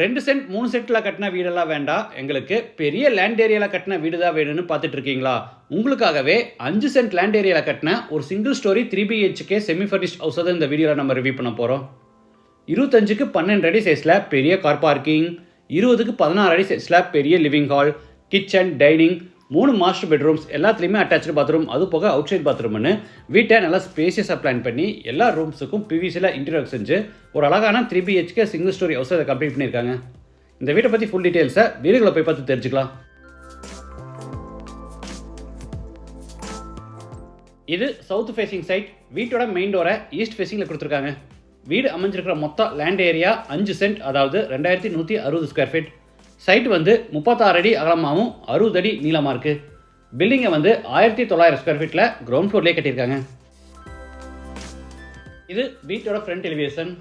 ரெண்டு சென்ட் மூணு சென்ட்டில் கட்டின வீடெல்லாம் வேண்டாம். எங்களுக்கு பெரிய லேண்ட் ஏரியாவில் கட்டின வீடு தான் வேணும்னு பார்த்துட்டு இருக்கீங்களா உங்களுக்காகவே அஞ்சு சென்ட் லேண்ட் ஏரியாவில் கட்டின ஒரு single storey three BHK semi furnished ஹவுஸை தான் இந்த வீடியோவில் நம்ம ரிவ்யூ பண்ண போகிறோம் இருபத்தஞ்சுக்கு பன்னெண்டு அடி சைஸில் பெரிய கார் பார்க்கிங் இருபதுக்கு பதினாறு அடி சைஸில் பெரிய லிவிங் ஹால் கிச்சன் டைனிங் மூணு மாஸ்டர் பெட்ரூம்ஸ் எல்லாத்துலேயுமே அட்டாச்சு பாத்ரூம் அது போக அவுட் சைட் பாத்ரூம்னு வீட்டை நல்லா ஸ்பேசியஸாக பிளான் பண்ணி எல்லா ரூம்ஸுக்கும் பிவிசியில் இன்டீரியர் செஞ்சு ஒரு அழகான three BHK single storey house அதை கம்ப்ளீட் பண்ணியிருக்காங்க. இந்த வீட்டை பற்றி ஃபுல் டீட்டெயில்ஸை வீடுகளை போய் பார்த்து தெரிஞ்சுக்கலாம். இது சவுத் ஃபேசிங் சைட் வீட்டோட மெயின் டோரை ஈஸ்ட் ஃபேசிங்கில் கொடுத்துருக்காங்க. வீடு அமைஞ்சிருக்கிற மொத்த லேண்ட் ஏரியா அஞ்சு சென்ட் அதாவது ரெண்டாயிரத்தி நூற்றி அறுபது ஸ்கொயர் ஃபீட் சைட் வந்து முப்பத்தாறு அடி அகலமாகவும் அறுபது அடி நீளமாக இருக்குது பில்டிங்கை வந்து ஆயிரத்தி தொள்ளாயிரம் ஸ்கொயர் ஃபீட்டில் கிரவுண்ட் ஃப்ளோர்லேயே கட்டியிருக்காங்க. இது வீட்டோட ஃப்ரண்ட் எலிவேஷன்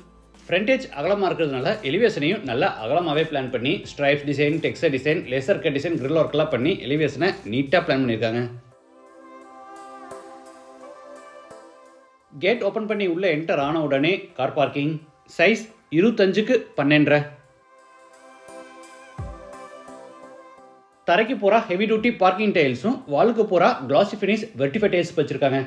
ஃப்ரண்டேஜ் அகலமாக இருக்கிறதுனால எலிவேஷனையும் நல்லா அகலமாகவே பிளான் பண்ணி stripe design texture design laser cut design grill ஒர்க்கெல்லாம் பண்ணி எலிவேஷனை நீட்டாக பிளான் பண்ணியிருக்காங்க. கேட் ஓப்பன் பண்ணி உள்ளே என்டர் ஆன உடனே கார் பார்க்கிங் சைஸ் இருபத்தஞ்சுக்கு பன்னெண்டரை. தரைக்கு பூரா ஹெவி டியூட்டி பார்க்கிங் டைல்ஸும் வாலுக்கு பூரா கிளாசி ஃபினிஷ் வெர்டிஃபை டைல்ஸ் வச்சுருக்காங்க.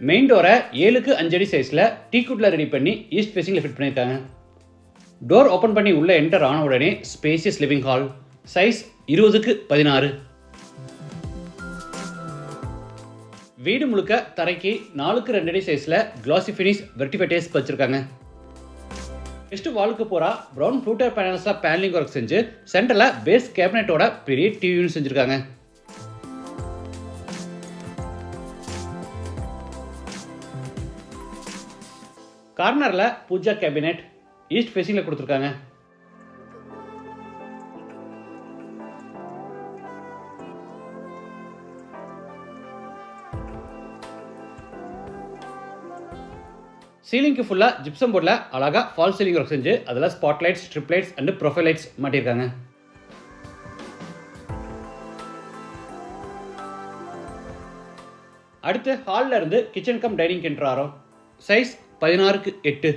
மெயின் டோரை ஏழுக்கு அஞ்சடி சைஸில் டீக்குட்டில் ரெடி பண்ணி ஈஸ்ட் ஃபேஸிங்கில் ஃபிட் பண்ணியிருக்காங்க டோர் ஓப்பன் பண்ணி உள்ளே என்டர் ஆன உடனே ஸ்பேசியஸ் லிவிங் ஹால் சைஸ் இருபதுக்கு பதினாறு. வீடு முழுக்க தரைக்கு நாலுக்கு ரெண்டு அடி சைஸில் கிளாசி ஃபினிஷ் வெர்டிஃபைடேஸ் வச்சுருக்காங்க. நெக்ஸ்ட் வாலுக்கு போகிறா ப்ரௌன் ஃப்ளூட்டர் பேனல்ஸில் பேனலிங் ஒர்க் செஞ்சு சென்டரில் பேஸ் கேபினெட்டோட பெரிய டிவியும் செஞ்சுருக்காங்க. கார்னரில் பூஜா கேபினெட் ஈஸ்ட் ஃபேஸிங்கில் கொடுத்துருக்காங்க. சீலிங்க்கு ஃபுல்லாக ஜிப்சம் போர்டில் அழகாக ஃபால் சீலிங் ஒர்க் செஞ்சு அதில் spotlights strip lights and profile lights மாட்டியிருக்காங்க. அடுத்து ஹாலில் இருந்து kitchen cum dining area. Size பதினாறுக்கு எட்டு.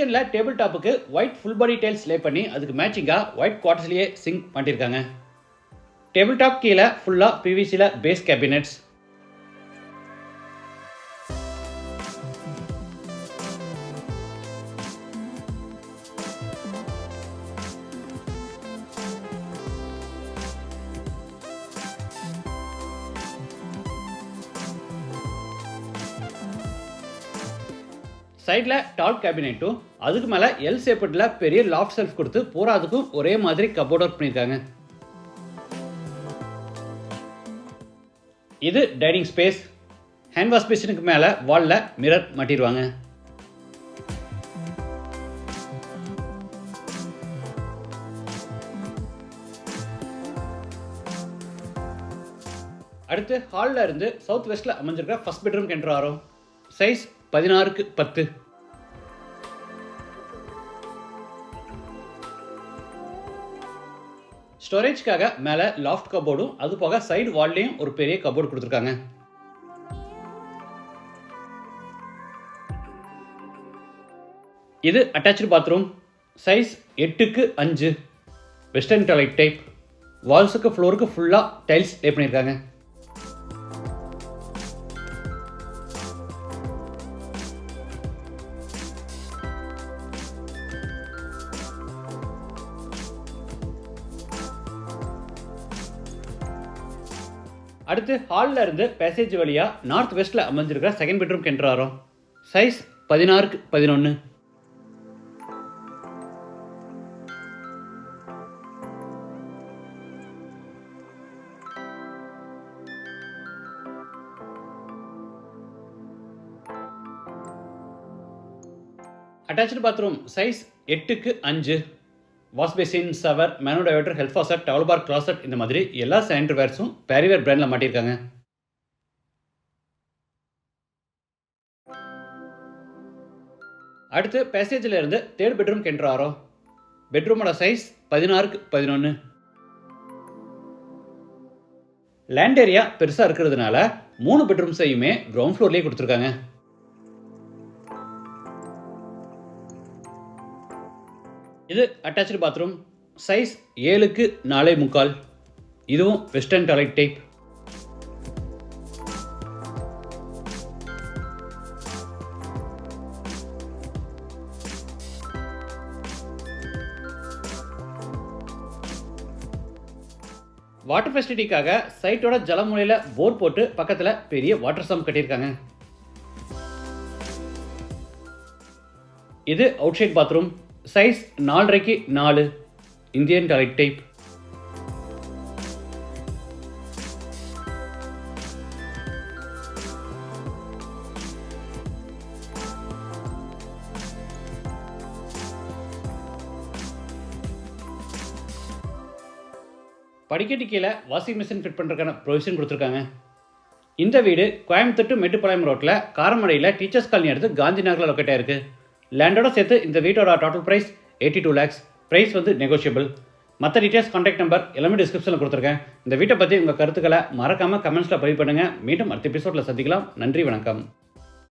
கிச்சனில் table டாப்புக்கு white full body tiles lay பண்ணி அதுக்கு மேட்சிங்காக ஒயிட் குவார்ட்டர்ஸ்லேயே சிங்க் பண்ணியிருக்காங்க டேபிள் டாப் கீழே ஃபுல்லாக பிவிசியில் பேஸ் கேபினெட்ஸ் சைடில் டால் கேபினெட்டும் அதுக்கு மேலே எல் சேப்பட்டில் பெரிய லாஃப்ட் செல்ஃப் கொடுத்து பூரா அதுக்கும் ஒரே மாதிரி கபோர்ட் ஒர்க் பண்ணியிருக்காங்க இது டைனிங் ஸ்பேஸ் ஹேண்ட் வாஷ் பேஷனுக்கு மேலே வாலில் மிரர் மாட்டிடுவாங்க அடுத்து ஹாலில் இருந்து சவுத் வெஸ்ட்டில் அமைஞ்சிருக்கிற ஃபஸ்ட் பெட்ரூம் என்ட்ரு ஆகிறோம் சைஸ் பதினாறுக்கு பத்து. ஸ்டோரேஜ்க்காக மேலே லாஃப்ட் கபோர்டும் அது போக சைடு வால்லையும் ஒரு பெரிய கபோர்டு கொடுத்துருக்காங்க. இது அட்டாச்சு பாத்ரூம் சைஸ் எட்டுக்கு அஞ்சு. வெஸ்டர்ன் டாய்லெட் டைப் வால்ஸுக்கு ஃப்ளோருக்கு ஃபுல்லாக டைல்ஸ் லே பண்ணியிருக்காங்க. அடுத்து ஹாலில் இருந்து பேசேஜ் வழியாக நார்த் வெஸ்ட்டில் அமைஞ்சிருக்கிற செகண்ட் பெட்ரூம் கென்றாரோம் சைஸ் பதினாறுக்கு பதினொன்று அட்டாச்சு பாத்ரூம் சைஸ் எட்டுக்கு அஞ்சு. Wash basin shower mono diverter health faucet towel bar closet இந்த மாதிரி எல்லா சானிட்டரி வேர்ஸும் பேரிவேர் பிராண்டில் மாட்டியிருக்காங்க. அடுத்து பேசேஜில் இருந்து தேர்ட் பெட்ரூம் கென்றாரோ பெட்ரூமோட சைஸ் பதினாறுக்கு பதினொன்று லேண்ட் ஏரியா பெருசாக இருக்கிறதுனால மூணு பெட்ரூம்ஸையுமே கிரவுண்ட் ஃப்ளோர்லேயே கொடுத்துருக்காங்க. இது அட்டாச்சு பாத்ரூம் சைஸ் ஏழுக்கு நாலே முக்கால். இதுவும் வெஸ்டர்ன் டாய்லெட் டைப் வாட்டர் ஃபெசிலிட்டிக்காக சைட்டோட ஜலமுனையில் போர் போட்டு பக்கத்தில் பெரிய வாட்டர் சம் கட்டியிருக்காங்க. இது அவுட் சைட் பாத்ரூம் சைஸ் நாலரைக்கு நாலு. Indian toilet type. படிக்கட்டு கீழே வாஷிங் மிஷின் ஃபிட் பண்ணுறதுக்கான ப்ரொவிஷன் கொடுத்துருக்காங்க. இந்த வீடு கோயம்புத்தூர் மெட்டுப்பாளையம் மேட்டுப்பாளையம் ரோட்டில் காரமடையில் டீச்சர்ஸ் காலனி அடுத்து காந்தி நகரில் லொக்கேட்டாக இருக்குது லேண்டோட சேர்த்து இந்த வீட்டோட total price eighty two lakhs price வந்து நெகோஷியபிள் மற்ற டீட்டெயில்ஸ் காண்டாக்ட் நம்பர் எல்லாமே டிஸ்கிரிப்ஷனில் கொடுத்துருக்கேன். இந்த வீட்டை பற்றி உங்கள் கருத்துக்களை மறக்காமல் கமெண்ட்ஸில் பதிவு பண்ணுங்கள் மீண்டும் அடுத்த எபிசோடில் சந்திக்கலாம். நன்றி வணக்கம்.